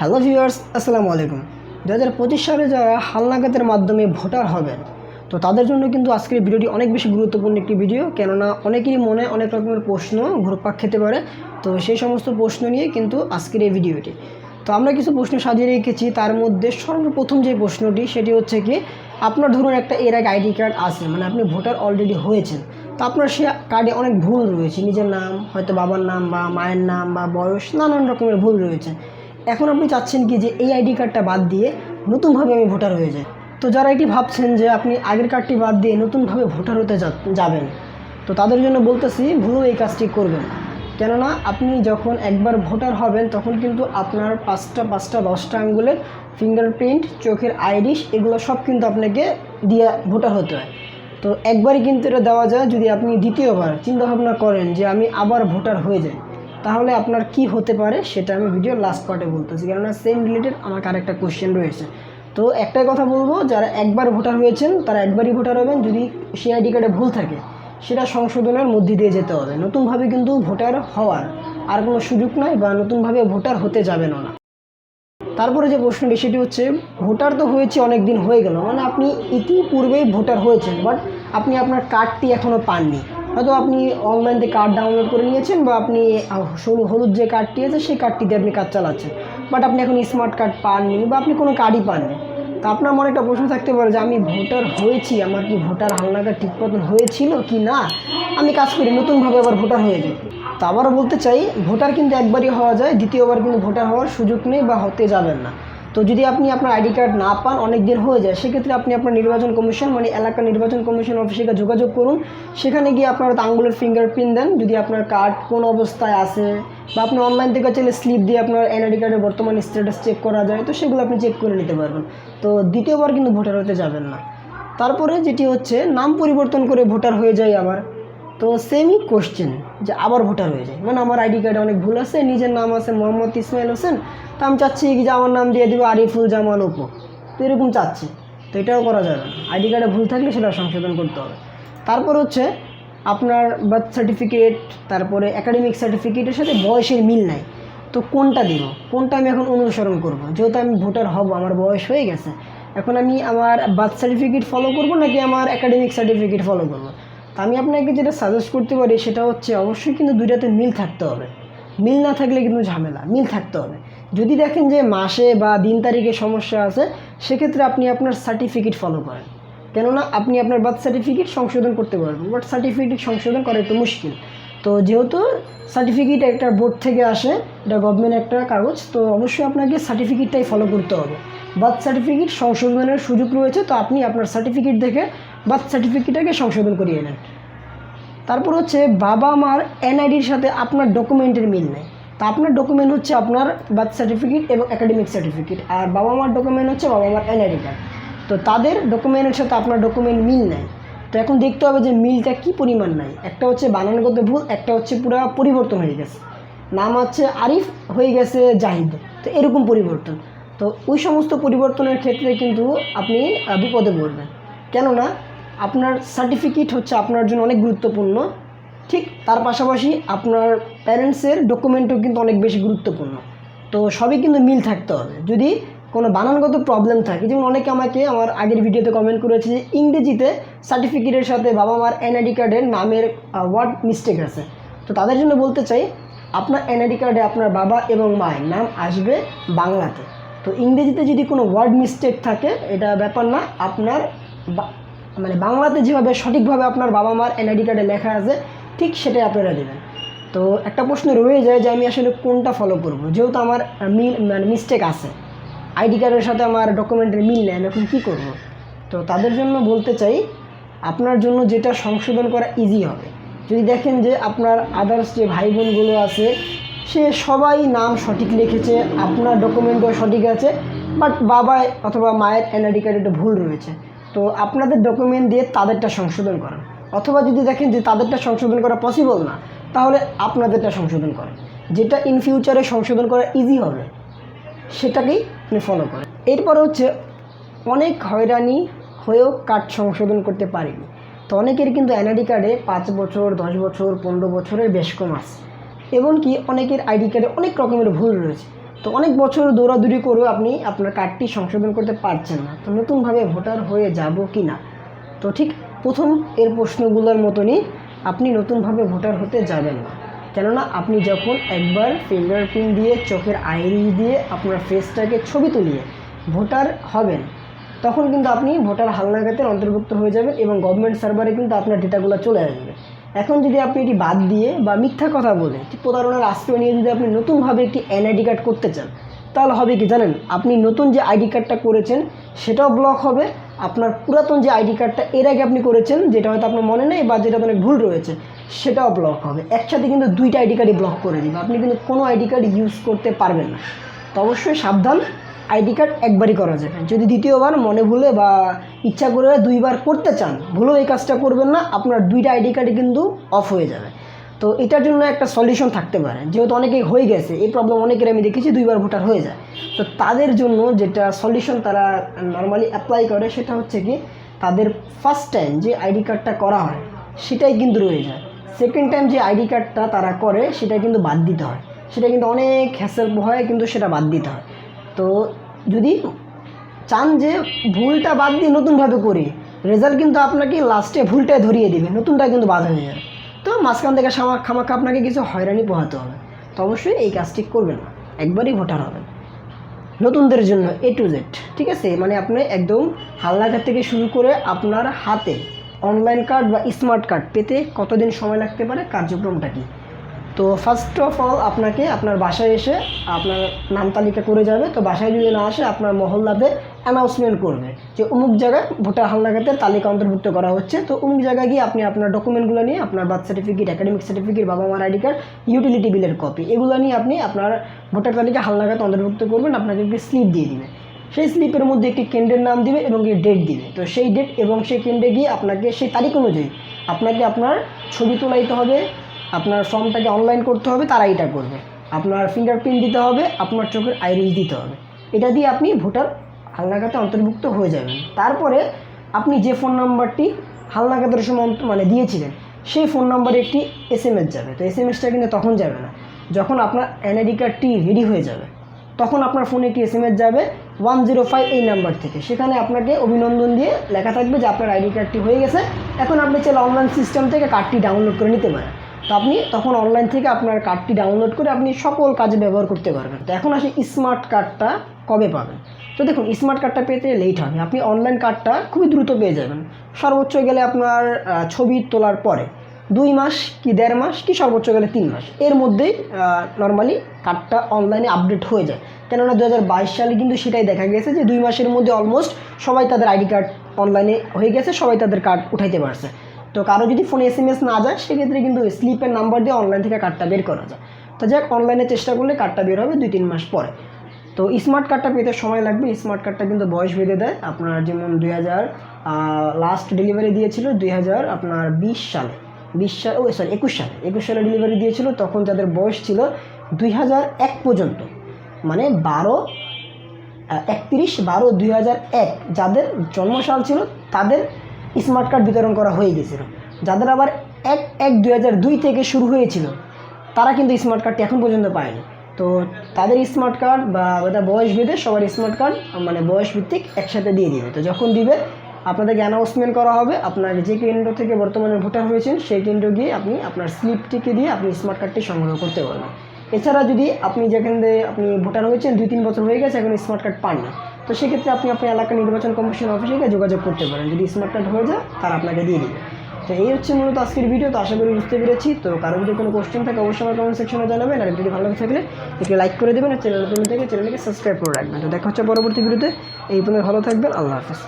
Hello viewers, আসসালামু আলাইকুম। দু হাজার পঁচিশ সালে যারা হালনাগাদের মাধ্যমে ভোটার হবেন, তো তাদের জন্য কিন্তু আজকের ভিডিওটি অনেক বেশি গুরুত্বপূর্ণ একটি ভিডিও, কেননা অনেকেরই মনে অনেক রকমের প্রশ্ন ঘুরপাক খেতে পারে, তো সেই সমস্ত প্রশ্ন নিয়ে কিন্তু আজকের এই ভিডিওটি। তো আমরা কিছু প্রশ্ন সাজিয়ে রেখেছি, তার মধ্যে সর্বপ্রথম যে প্রশ্নটি, সেটি হচ্ছে কি, আপনার ধরুন একটা এর আগে আইডি কার্ড আছে মানে আপনি ভোটার অলরেডি হয়েছেন, তো আপনার সে কার্ডে অনেক ভুল রয়েছে, নিজের নাম, হয়তো বাবার নাম বা মায়ের নাম বা বয়স, নানান রকমের ভুল রয়েছে। এখন আপনি চাচ্ছেন কি যে এই আইডি কার্ডটা বাদ দিয়ে নতুনভাবে আমি ভোটার হয়ে যাই। তো যারা এটি ভাবছেন যে আপনি আগের কার্ডটি বাদ দিয়ে নতুনভাবে ভোটার হতে যাবেন, তো তাদের জন্য বলতেছি ভুলেও এই কাজটি করবেন কেননা আপনি যখন একবার ভোটার হবেন, তখন কিন্তু আপনার পাঁচটা পাঁচটা, দশটা আঙ্গুলের ফিঙ্গারপ্রিন্ট চোখের আইরিশ এগুলো সব কিন্তু আপনাকে দিয়ে ভোটার হতে হয়। তো একবারই কিন্তু এটা দেওয়া যায় যদি আপনি দ্বিতীয়বার চিন্তাভাবনা করেন যে আমি আবার ভোটার হয়ে যাই। তাহলে আপনার কি হতে পারে সেটা আমি ভিডিও লাস্ট পার্টে বলতেছি। কেননা সেম রিলেটেড আমার আরেকটা কোশ্চেন রয়েছে। তো একটাই কথা বলব, যারা একবার ভোটার হয়েছেন, তারা একবারই ভোটার হবেন। যদি সেই আইডি কার্ডে ভুল থাকে, সেটা সংশোধনের মধ্যে দিয়ে যেতে হবে। নতুনভাবে কিন্তু ভোটার হওয়ার আর কোনো সুযোগ নাই বা নতুনভাবে ভোটার হতে যাবেনও না। তারপরে যে প্রশ্নটি, সেটি হচ্ছে ভোটার তো হয়েছে অনেক দিন হয়ে গেল। মানে আপনি ইতিপূর্বেই ভোটার হয়েছেন বাট আপনি আপনার কার্ডটি এখনও পাননি। হয়তো আপনি অনলাইন থেকে কার্ড ডাউনলোড করে নিয়েছেন বা আপনি হলুদ যে কার্ডটি আছে, সেই কার্ডটি দিয়ে আপনি কাজ চালাচ্ছেন। বাট আপনি এখন স্মার্ট কার্ড পাননি বা আপনি কোনো কার্ডই পাননি। তা আপনার মনে একটা প্রশ্ন থাকতে পারে যে, আমি ভোটার হয়েছি, আমার কি ভোটার হালনাগাদ ঠিক মতন হয়েছিল কি না? আমি কাজ করি, নতুনভাবে আবার ভোটার হয়ে যাই। তো আবারও বলতে চাই ভোটার কিন্তু একবারই হওয়া যায়, দ্বিতীয়বার কিন্তু ভোটার হওয়ার সুযোগ নেই বা হতে যাবেন না। তো যদি আপনি আপনার আইডি কার্ড না পান, অনেক দিন হয়ে যায়, সেক্ষেত্রে আপনি আপনার নির্বাচন কমিশন মানে এলাকা নির্বাচন কমিশন অফিসে গিয়ে যোগাযোগ করুন। সেখানে গিয়ে আপনার আঙ্গুলের ফিঙ্গারপ্রিন্ট দেন, যদি আপনার কার্ড কোন অবস্থায় আছে বা আপনি অনলাইন থেকে চাইলে স্লিপ দিয়ে আপনার এনআইডি কার্ডের বর্তমান স্ট্যাটাস চেক করা যায়, তো সেগুলো আপনি চেক করে নিতে পারবেন। তো দ্বিতীয়বার কিন্তু ভোটার হতে যাবেন না। তারপরে যেটি হচ্ছে, নাম পরিবর্তন করে ভোটার হয়ে যায় আবার। তো সেমই কোশ্চেন যে আবার ভোটার হয়ে যায়। মানে আমার আইডি কার্ডে অনেক ভুল আছে, নিজের নাম আছে মোহাম্মদ ইসমাইল হোসেন, তো আমি চাচ্ছি কি যে আমার নাম দিয়ে দেবো আরিফুল জামান উপো তো এরকম চাচ্ছি। তো এটাও করা যাবে না। আইডি কার্ডে ভুল থাকলে সেটা সংশোধন করতে হবে। তারপর হচ্ছে আপনার বার্থ সার্টিফিকেট তারপরে একাডেমিক সার্টিফিকেটের সাথে বয়সের মিল নাই। তো কোনটা দিব? কোনটা আমি এখন অনুসরণ করব? যেহেতু আমি ভোটার হব, আমার বয়স হয়ে গেছে, এখন আমি আমার বার্থ সার্টিফিকেট ফলো করব নাকি আমার একাডেমিক সার্টিফিকেট ফলো করব? আমি আপনাকে যেটা সাজেস্ট করতে পারি সেটা হচ্ছে অবশ্যই কিন্তু দুইটাতে মিল থাকতে হবে। মিল না থাকলে কিন্তু ঝামেলা, মিল থাকতে হবে। যদি দেখেন যে মাসে বা দিন তারিখে সমস্যা আছে, সেক্ষেত্রে আপনি আপনার সার্টিফিকেট ফলো করেন। কেননা আপনি আপনার বার্থ সার্টিফিকেট সংশোধন করতে পারবেন। বাট সার্টিফিকেট সংশোধন করা একটু মুশকিল। তো যেহেতু সার্টিফিকেট একটা বোর্ড থেকে আসে, এটা গভর্নমেন্ট একটা কাগজ, তো অবশ্যই আপনাকে সার্টিফিকেটটাই ফলো করতে হবে। বার্থ সার্টিফিকেট সংশোধনের সুযোগ রয়েছে, তো আপনি আপনার সার্টিফিকেট দেখে বার্থ সার্টিফিকেটটাকে সংশোধন করিয়ে নেন। তারপর হচ্ছে বাবা মার এনআইডির সাথে আপনার ডকুমেন্টের মিল নেই। তা আপনার ডকুমেন্ট হচ্ছে আপনার বার্থ সার্টিফিকেট এবং একাডেমিক সার্টিফিকেট আর বাবা মার ডকুমেন্ট হচ্ছে বাবা মার এনআইডি কার্ড তো তাদের ডকুমেন্টের সাথে আপনার ডকুমেন্ট মিল নেই। তো এখন দেখতে হবে যে মিলটা কি পরিমাণ নাই। একটা হচ্ছে বানানগত ভুল, একটা হচ্ছে পুরো পরিবর্তন হয়ে গেছে। নাম হচ্ছে আরিফ, হয়ে গেছে জাহিদ। তো এরকম পরিবর্তন। তো ওই সমস্ত পরিবর্তনের ক্ষেত্রে কিন্তু আপনি বিপদে পড়বেন। কেননা আপনার সার্টিফিকেট হচ্ছে আপনার জন্য অনেক গুরুত্বপূর্ণ। ঠিক, তার পাশাপাশি আপনার প্যারেন্টসের ডকুমেন্টও কিন্তু অনেক বেশি গুরুত্বপূর্ণ। তো সবই কিন্তু মিল থাকতে হবে। যদি কোনো বানানগত প্রবলেম থাকে, যেমন অনেকে আমাকে আমার আগের ভিডিওতে কমেন্ট করেছে যে ইংরেজিতে সার্টিফিকেটের সাথে বাবা মার এনআইডি কার্ডের নামের ওয়ার্ড মিস্টেক আছে। তো তাদের জন্য বলতে চাই, আপনার এনআইডি কার্ডে আপনার বাবা এবং মায়ের নাম আসবে বাংলাতে। তো ইংরেজিতে যদি কোনো ওয়ার্ড মিস্টেক থাকে, এটা ব্যাপার না, আপনার মানে বাংলাতে যেভাবে সঠিকভাবে আপনার বাবা মার এনআইডি কার্ডে লেখা আছে, ঠিক সেটাই আপনারা দেবেন। তো একটা প্রশ্ন রয়ে যায় যে আমি আসলে কোনটা ফলো করব? যেহেতু আমার মিল মানে মিস্টেক আছে। আইডি কার্ডের সাথে আমার ডকুমেন্টের মিল নেয় আমি এখন কী করব? তো তাদের জন্য বলতে চাই, আপনার জন্য যেটা সংশোধন করা ইজি হবে। যদি দেখেন যে আপনার আদার্স যে ভাই বোনগুলো আছে, সে সবাই নাম সঠিক লিখেছে, আপনার ডকুমেন্টও সঠিক আছে বাট বাবা অথবা মায়ের এনআইডি কার্ডে ভুল রয়েছে। তো আপনাদের ডকুমেন্ট দিয়ে তাদেরটা সংশোধন করেন। অথবা যদি দেখেন যে তাদেরটা সংশোধন করা পসিবল না, তাহলে আপনাদেরটা সংশোধন করেন। যেটা ইন ফিউচারে সংশোধন করা ইজি হবে, সেটাকেই আপনি ফলো করেন। এরপর হচ্ছে, অনেক হয়রানি হয়েও কার্ড সংশোধন করতে পারিনি। তো অনেকের কিন্তু এনআইডি কার্ডে পাঁচ বছর, দশ বছর, পনেরো বছরের বেশ কম আছে। এমনকি অনেকের আইডি কার্ডে অনেক রকমের ভুল রয়েছে। তো অনেক বছর দৌড়াদৌড়ি করেও আপনি আপনার কার্ডটি সংশোধন করতে পারছেন না। তো নতুনভাবে ভোটার হয়ে যাব কি না? তো ঠিক প্রথম এর প্রশ্নগুলোর মতনই আপনি নতুনভাবে ভোটার হতে যাবেন না। কেননা আপনি যখন একবার ফিঙ্গারপ্রিন্ট দিয়ে, চোখের আইরিস দিয়ে আপনার ফেসটাকে ছবি তুলিয়ে ভোটার হবেন, তখন কিন্তু আপনি ভোটার হালনাগাতের অন্তর্ভুক্ত হয়ে যাবেন এবং গভর্নমেন্ট সার্ভারে কিন্তু আপনার ডেটাগুলো চলে আসবে। এখন যদি আপনি এটি বাদ দিয়ে বা মিথ্যা কথা বলে প্রতারণার আশ্রয় নিয়ে যদি আপনি নতুনভাবে একটি এনআইডি কার্ড করতে চান, তাহলে হবে কি জানেন? আপনি নতুন যে আইডি কার্ডটা করেছেন, সেটাও ব্লক হবে। আপনার পুরাতন যে আইডি কার্ডটা এর আগে আপনি করেছেন, যেটা হয়তো আপনার মনে নেই বা যেটা অনেক ভুল রয়েছে, সেটাও ব্লক হবে। একসাথে কিন্তু দুইটা আইডি কার্ডই ব্লক করে দিবে। আপনি কিন্তু কোনো আইডি কার্ড ইউজ করতে পারবেন না। তো অবশ্যই সাবধান। আইডি কার্ড একবারই করা যাবে যদি দ্বিতীয়বার মনে ভুলে বা ইচ্ছা করে দুইবার করতে চান, ভুলেও এই কাজটা করবেন না, আপনার দুইটা আইডি কার্ডই কিন্তু অফ হয়ে যাবে। তো এটার জন্য একটা সলিউশন থাকতে পারে। যেহেতু অনেকেই হয়ে গেছে, এই প্রবলেম অনেকের আমি দেখেছি দুইবার ভোটার হয়ে যায়। তো তাদের জন্য যেটা সলিউশন তারা নর্মালি অ্যাপ্লাই করে সেটা হচ্ছে কি, তাদের ফার্স্ট টাইম যে আইডি কার্ডটা করা হয়, সেটাই কিন্তু রয়ে যায়। সেকেন্ড টাইম যে আইডি কার্ডটা তারা করে, সেটা কিন্তু বাদ দিতে হয়। সেটা কিন্তু অনেক হ্যাসেল হয়, কিন্তু সেটা বাদ দিতে হয়। তো যদি চান যে ভুলটা বাদ দিয়ে নতুনভাবে করি রেজাল্ট কিন্তু আপনাকে লাস্টে ভুলটাই ধরিয়ে দেবে, নতুনটা কিন্তু বাদ হয়ে যাবে। তো মাঝখান থেকে সামা খামাখা আপনাকে কিছু হয়রানি পোহাতে হবে। তো অবশ্যই এই কাজটি করবেন না, একবারই ভোটার হবেন। নতুনদের জন্য এ টু জেড ঠিক আছে? মানে আপনি একদম হালনাঘাট থেকে শুরু করে আপনার হাতে অনলাইন কার্ড বা স্মার্ট কার্ড পেতে কতদিন সময় লাগতে পারে, কার্যক্রমটা কি? তো ফার্স্ট অফ অল আপনাকে আপনার বাসায় এসে আপনার নাম তালিকা করে যাবে। তো বাসায় যদি না আসে, আপনার মহল্লাতে অ্যানাউন্সমেন্ট করবে যে অমুক জায়গায় ভোটার হালনাগাতের তালিকা অন্তর্ভুক্ত করা হচ্ছে। তো অমুক জায়গায় গিয়ে আপনি আপনার ডকুমেন্টগুলো নিয়ে আপনার বার্থ সার্টিফিকেট একাডেমিক সার্টিফিকেট বাবা মার আইডি কার্ড ইউটিলিটি বিলের কপি এগুলো নিয়ে আপনি আপনার ভোটার তালিকা হালনাগাদ অন্তর্ভুক্ত করবেন। আপনাকে একটি স্লিপ দিয়ে দিবে। সেই স্লিপের মধ্যে একটি কেন্দ্রের নাম দিবে এবং একটি ডেট দিবে। তো সেই ডেট এবং সেই কেন্দ্রে গিয়ে আপনাকে সেই তারিখ অনুযায়ী আপনাকে আপনার ছবি তোলাইতে হবে। আপনার ফর্মটাকে অনলাইন করতে হবে তারা এটা করবে। আপনার ফিঙ্গারপ্রিন্ট দিতে হবে, আপনার চোখের আইরিস দিতে হবে। এটা দিয়ে আপনি ভোটার হালনাগাতে অন্তর্ভুক্ত হয়ে যাবেন। তারপরে আপনি যে ফোন নাম্বারটি হালনাগাতের সময় মানে দিয়েছিলেন, সেই ফোন নাম্বারে একটি এস এম এস যাবে। তো এস এম এসটা কিন্তু তখন যাবে না। যখন আপনার এনআইডি কার্ডটি রেডি হয়ে যাবে, তখন আপনার ফোনে একটি এস এম এস যাবে ওয়ান জিরো ফাইভ এই নাম্বার থেকে। সেখানে আপনাকে অভিনন্দন দিয়ে লেখা থাকবে যে আপনার আইডি কার্ডটি হয়ে গেছে। এখন আপনি চাইলে অনলাইন সিস্টেম থেকে কার্ডটি ডাউনলোড করে নিতে পারেন। তো আপনি তখন অনলাইন থেকে আপনার কার্ডটি ডাউনলোড করে আপনি সকল কাজে ব্যবহার করতে পারবেন। তো এখন আসি স্মার্ট কার্ডটা কবে পাবেন? তো দেখুন স্মার্ট কার্ডটা পেতে লেট হবে আপনি অনলাইন কার্ডটা খুবই দ্রুত পেয়ে যাবেন। সর্বোচ্চ গেলে আপনার ছবি তোলার পরে। দুই মাস কি দেড় মাস কি সর্বোচ্চ গেলে তিন মাস। এর মধ্যেই নর্মালি কার্ডটা অনলাইনে আপডেট হয়ে যায়। কেননা দু হাজার বাইশ সালে কিন্তু সেটাই দেখা গেছে যে দুই মাসের মধ্যে অলমোস্ট সবাই তাদের আইডি কার্ড অনলাইনে হয়ে গেছে, সবাই তাদের কার্ড উঠাইতে পারছে। তো কারও যদি ফোনে এস এম এস না যায়, সেক্ষেত্রে কিন্তু স্লিপের নাম্বার দিয়ে অনলাইন থেকে কার্ডটা বের করা যায়। তো যাক অনলাইনে চেষ্টা করলে কার্ডটা বের হবে দুই তিন মাস পরে। তো স্মার্ট কার্ডটা পেতে সময় লাগবে। স্মার্ট কার্ডটা কিন্তু বয়স বেঁধে দেয়। আপনার যেমন দুই হাজার লাস্ট ডেলিভারি দিয়েছিল দুই হাজার আপনার বিশ সালে। বিশ সাল, ও সরি একুশ সালে। একুশ সালে ডেলিভারি দিয়েছিল, তখন যাদের বয়স ছিল দুই হাজার এক পর্যন্ত। মানে বারো একত্রিশ, বারো, দুই হাজার এক। যাদের জন্মসাল ছিল, তাদের স্মার্ট কার্ড বিতরণ করা হয়ে গেছিল। যাদের আবার এক এক দুই থেকে শুরু হয়েছিল, তারা কিন্তু স্মার্ট কার্ডটি এখন পর্যন্ত পায়নি। তো তাদের স্মার্ট কার্ড বা বয়স ভেদে সবার স্মার্ট কার্ড মানে বয়স ভিত্তিক একসাথে দিয়ে দিবে। তো যখন দিবে, আপনাদেরকে অ্যানাউন্সমেন্ট করা হবে, আপনার যে কেন্দ্র থেকে বর্তমানে ভোটার হয়েছেন, সেই কেন্দ্র গিয়ে আপনি আপনার স্লিপটিকে দিয়ে আপনি স্মার্ট কার্ডটি সংগ্রহ করতে পারবেন। এছাড়া যদি আপনি যেখান থেকে আপনি ভোটার হয়েছেন, দুই তিন বছর হয়ে গেছে, এখন স্মার্ট কার্ড পান না। তো সেক্ষেত্রে আপনি আপনার এলাকার নির্বাচন কমিশন অফিসে গিয়ে যোগাযোগ করতে পারেন। যদি স্মার্ট কার্ড হয়ে যায়, তারা আপনাকে দিয়ে দেবে। তো এই হচ্ছে মূলত আজকের ভিডিও তো আশা করি বুঝতে পেরেছি। তো কারও যদি কোনো কোশ্চেন থাকে, অবশ্যই আমার কমেন্ট সেকশনে জানাবেন। আর ভিডিও ভালো থাকলে একটু লাইক করে দেবেন। আর চ্যানেল থেকে চ্যানেলকে সাবস্ক্রাইব করে রাখবেন। তো দেখা হচ্ছে পরবর্তী ভিডিওতে এই পর্যন্ত ভালো থাকবেন। আল্লাহ হাফেজ।